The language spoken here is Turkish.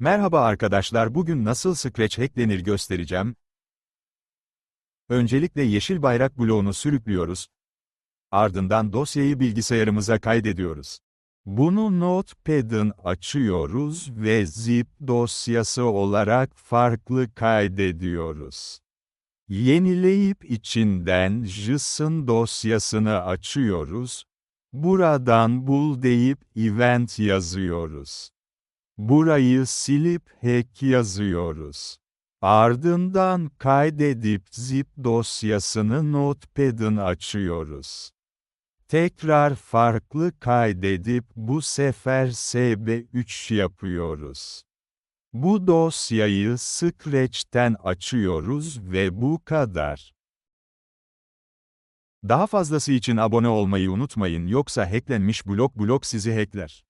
Merhaba arkadaşlar bugün nasıl Scratch hacklenir göstereceğim. Öncelikle yeşil bayrak bloğunu sürüklüyoruz. Ardından dosyayı bilgisayarımıza kaydediyoruz. Bunu Notepad'ın açıyoruz ve zip dosyası olarak farklı kaydediyoruz. Yenileyip içinden JSON dosyasını açıyoruz. Buradan bul deyip event yazıyoruz. Burayı silip hack yazıyoruz. Ardından kaydedip zip dosyasını Notepad'ın açıyoruz. Tekrar farklı kaydedip bu sefer SB3 yapıyoruz. Bu dosyayı Scratch'ten açıyoruz ve bu kadar. Daha fazlası için abone olmayı unutmayın yoksa hacklenmiş blok blok sizi hackler.